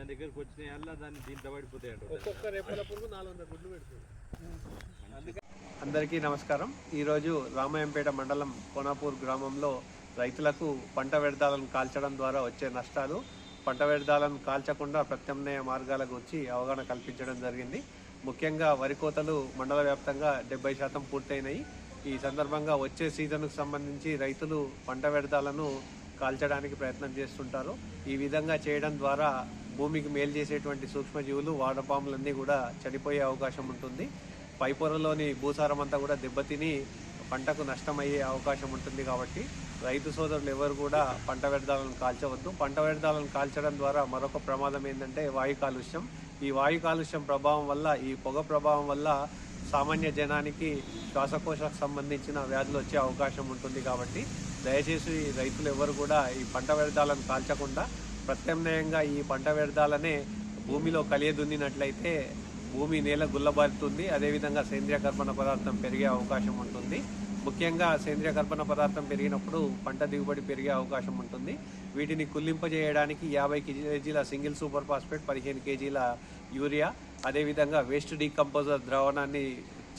దాని దగ్గరకు వచ్చిన వల్ల దాన్ని దీంట్లో పడిపోతాయి అంట ఒక్కొక్క రేపల పురుగు నాలుగు వందల గుడ్లు పెడుతుంది. అందరికీ నమస్కారం. ఈరోజు రామాయంపేట మండలం కోనాపూర్ గ్రామంలో రైతులకు పంట వ్యర్థాలను కాల్చడం ద్వారా వచ్చే నష్టాలు పంట వ్యర్థాలను కాల్చకుండా ప్రత్యామ్నాయ మార్గాల గురించి అవగాహన కల్పించడం జరిగింది. ముఖ్యంగా వరి కోతలు మండల వ్యాప్తంగా డెబ్బై శాతం పూర్తయినాయి. ఈ సందర్భంగా వచ్చే సీజన్కు సంబంధించి రైతులు పంట వ్యర్థాలను కాల్చడానికి ప్రయత్నం చేస్తుంటారు. ఈ విధంగా చేయడం ద్వారా భూమికి మేలు చేసేటువంటి సూక్ష్మజీవులు వాడపాములన్నీ కూడా చనిపోయే అవకాశం ఉంటుంది. పై పొరలోని భూసారం అంతా కూడా దెబ్బతిని పంటకు నష్టమయ్యే అవకాశం ఉంటుంది కాబట్టి రైతు సోదరులు ఎవరు కూడా పంట వ్యర్థాలను కాల్చవద్దు. పంట వ్యర్థాలను కాల్చడం ద్వారా మరొక ప్రమాదం ఏంటంటే వాయు కాలుష్యం. ఈ వాయు కాలుష్యం ప్రభావం వల్ల ఈ పొగ ప్రభావం వల్ల సామాన్య జనానికి శ్వాసకోశకు సంబంధించిన వ్యాధులు వచ్చే అవకాశం ఉంటుంది కాబట్టి దయచేసి రైతులు ఎవరు కూడా ఈ పంట వ్యర్థాలను కాల్చకుండా ప్రత్యామ్నాయంగా ఈ పంట వ్యర్థాలనే భూమిలో కలియదున్నినట్లయితే భూమి నేల గుల్లబారుతుంది. అదేవిధంగా సేంద్రియ కర్బన పదార్థం పెరిగే అవకాశం ఉంటుంది. ముఖ్యంగా సేంద్రియ కర్బన పదార్థం పెరిగినప్పుడు పంట దిగుబడి పెరిగే అవకాశం ఉంటుంది. వీటిని కుల్లింపజేయడానికి యాభై కేజీల సింగిల్ సూపర్ ఫాస్ఫేట్ పదిహేను కేజీల యూరియా అదేవిధంగా వేస్ట్ డీకంపోజర్ ద్రావణాన్ని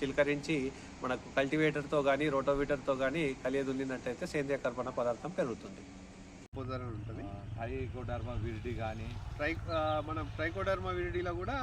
చిలకరించి మనకు కల్టివేటర్తో కానీ రోటోవీటర్తో కానీ కలియదున్నినట్టయితే సేంద్రియ కర్బన పదార్థం పెరుగుతుంది. పొదర్ ఉంటుంది. హై కోటర్మా విరిడి కానీ ట్రై మనం ట్రైకోడర్మా విరిడిలో కూడా